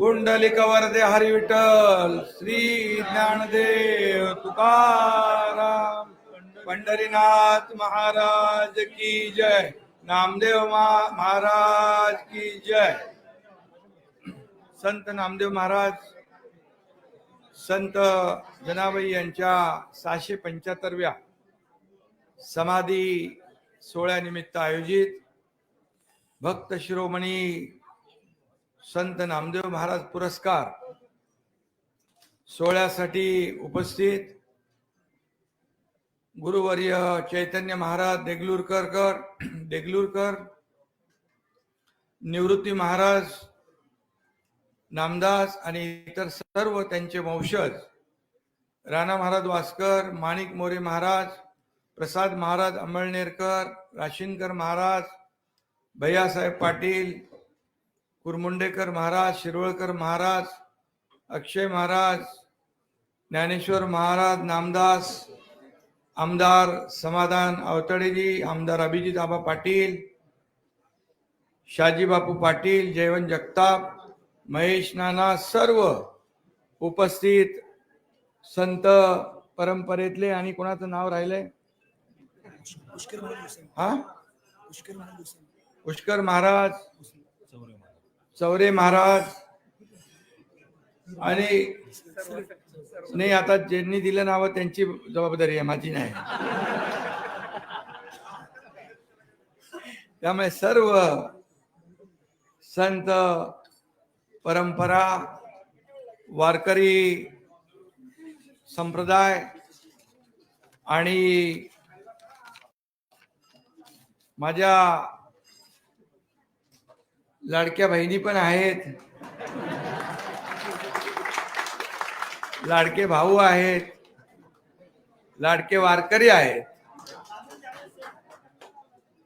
कुंडलिक वरदे हरी विठ्ठल श्री ज्ञानदेव तुकाराम पंढरीनाथ महाराज की जय नामदेव मा- महाराज की जय. संत नामदेव महाराज संत जनाबाई यांच्या सहाशे पंच्याहत्तरव्या समाधी सोहळ्यानिमित्त आयोजित भक्त शिरोमणी संत नामदेव महाराज पुरस्कार सोहळ्यासाठी उपस्थित गुरुवर्य चैतन्य महाराज देगलूरकर कर देगलूरकर निवृत्ती महाराज नामदास आणि इतर सर्व त्यांचे वंशज राणा महाराज वासकर माणिक मोरे महाराज प्रसाद महाराज अंमळनेरकर राशीनकर महाराज भैयासाहेब पाटील कुरमुंडेकर महाराज शिरवळकर महाराज अक्षय महाराज ज्ञानेश्वर महाराज नामदास आमदार समाधान अवतडेजी आमदार अभिजित आबा पाटील शाजी बापू पाटील जयवंत जगताप महेश नाना सर्व उपस्थित संत परंपरेतले आणि कोणाचं नाव राहिलंय? हा? पुष्कर महाराज. चौरे महाराज आणि नाही आता ज्यांनी दिलं नाव त्यांची जबाबदारी आहे माझी नाही. त्यामुळे सर्व संत परंपरा वारकरी संप्रदाय आणि माझ्या लाडक्या बहिणी पण आहेत. लाडके भाऊ आहेत. लाडके वारकरी आहेत.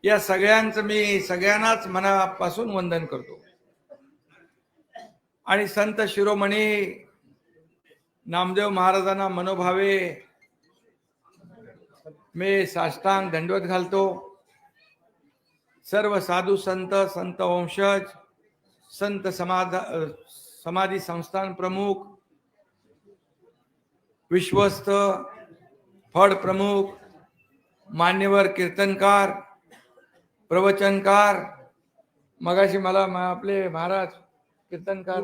या सगळ्यांचं मी सगळ्यांनाच मनापासून वंदन करतो. आणि संत शिरोमणी नामदेव महाराजांना मनोभावे मी साष्टांग दंडवत घालतो. सर्व साधू संत संत वंशज संत समाधा समाधी संस्थान प्रमुख विश्वस्त फड प्रमुख मान्यवर कीर्तनकार प्रवचनकार मगाशी मला आपले महाराज कीर्तनकार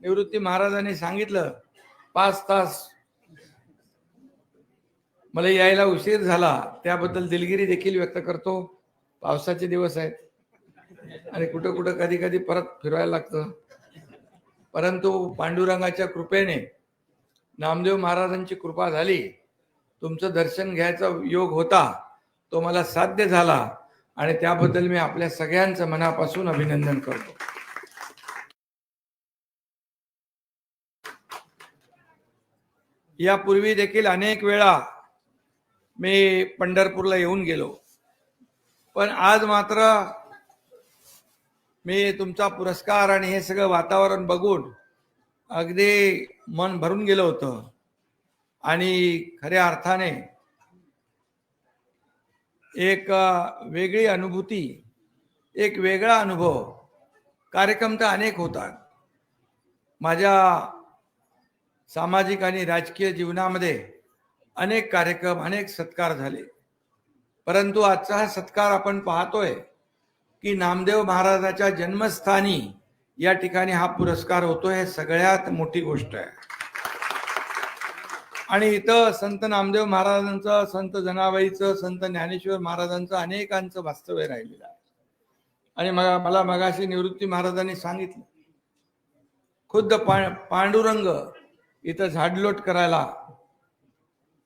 निवृत्ती महाराजांनी सांगितलं पाच तास मला यायला उशीर झाला त्याबद्दल दिलगिरी देखील व्यक्त करतो. पावसाचे दिवस आहेत. आणि कुठं कुठं कधी कधी परत फिरवायला लागतं. परंतु पांडुरंगाच्या कृपेने नामदेव महाराजांची कृपा झाली. तुमचं दर्शन घ्यायचा योग होता. तो मला साध्य झाला. आणि त्याबद्दल मी आपल्या सगळ्यांचं मनापासून अभिनंदन करतो. यापूर्वी देखील अनेक वेळा मी पंढरपूरला येऊन गेलो. पण आज मात्र मी तुमचा पुरस्कार आणि हे सगळं वातावरण बघून अगदी मन भरून गेलं होतं. आणि खऱ्या अर्थाने एक वेगळी अनुभूती एक वेगळा अनुभव कार्यक्रम तर अनेक होतात. माझ्या सामाजिक आणि राजकीय जीवनामध्ये अनेक कार्यक्रम अनेक सत्कार झाले. परंतु आजचा हा सत्कार आपण पाहतोय की नामदेव महाराजाच्या जन्मस्थानी या ठिकाणी हा पुरस्कार होतो हे सगळ्यात मोठी गोष्ट आहे. आणि इथं संत नामदेव महाराजांचं संत जनाबाईचं संत ज्ञानेश्वर महाराजांचं अनेकांचं वास्तव्य राहिलेलं आहे. आणि मग मला मगाशी निवृत्ती महाराजांनी सांगितलं खुद्द पा पांडुरंग इथं झाडलोट करायला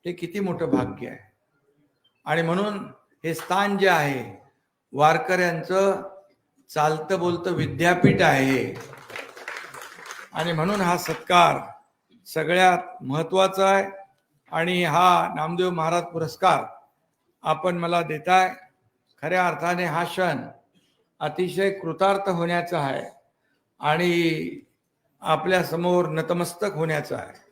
हे किती मोठं भाग्य आहे. आणि म्हणून हे स्थान जे आहे वारकऱ्यांचं चालतं बोलतं विद्यापीठ आहे. आणि म्हणून हा सत्कार सगळ्यात महत्त्वाचा आहे. आणि हा नामदेव महाराज पुरस्कार आपण मला देताय. खऱ्या अर्थाने हा क्षण अतिशय कृतार्थ होण्याचा आहे. आणि आपल्यासमोर नतमस्तक होण्याचा आहे.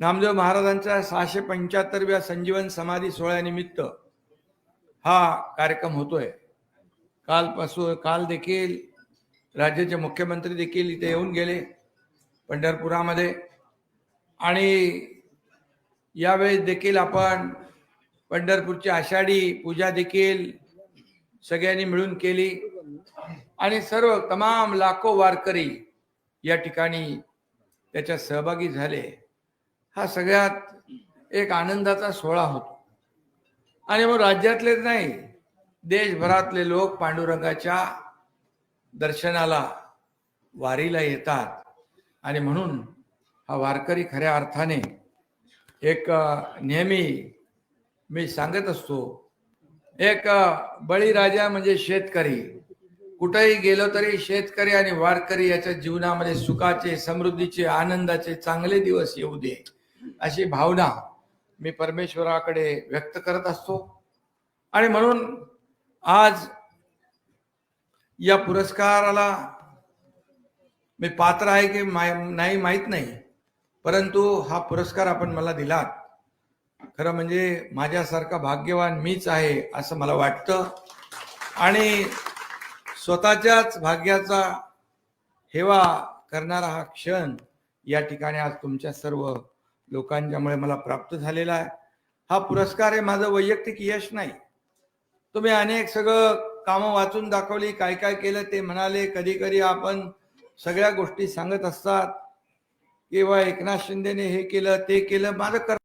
नामदेव महाराजांच्या सहाशे पंच्याहत्तरव्या संजीवन समाधी सोहळ्यानिमित्त हा कार्यक्रम होतोय. कालपासून काल देखील राज्याचे मुख्यमंत्री देखील इथे येऊन गेले पंढरपुरामध्ये. आणि यावेळेस देखील आपण पंढरपूरची आषाढी पूजा देखील सगळ्यांनी मिळून केली. आणि सर्व तमाम लाखो वारकरी या ठिकाणी त्याच्यात सहभागी झाले. हा सगळ्यात एक आनंदाचा सोहळा होतो. आणि मग राज्यातलेच नाही देशभरातले लोक पांडुरंगाच्या दर्शनाला वारीला येतात. आणि म्हणून हा वारकरी खऱ्या अर्थाने एक नेहमी मी सांगत असतो एक बळीराजा म्हणजे शेतकरी. कुठेही गेलो तरी शेतकरी आणि वारकरी याच्या जीवनामध्ये सुखाचे समृद्धीचे आनंदाचे चांगले दिवस येऊ दे. अशी भावना मी परमेश्वराकडे व्यक्त करत असतो. आणि म्हणून आज या पुरस्काराला मी पात्र आहे की माय नाही माहीत नाही परंतु हा पुरस्कार आपण मला दिलात. खरं म्हणजे माझ्यासारखा भाग्यवान मीच आहे असं मला वाटतं. आणि स्वतःच्याच भाग्याचा हेवा करणारा हा क्षण या ठिकाणी आज तुमच्या सर्व लोकांच्यामुळे मला प्राप्त झालेला आहे. हा पुरस्कार हे माझं वैयक्तिक यश नाही. तुम्ही अनेक सगळं कामं वाचून दाखवली काय काय केलं ते म्हणाले कधी कधी आपण सगळ्या गोष्टी सांगत असतात. किंवा एकनाथ शिंदेने हे केलं ते केलं माझं कर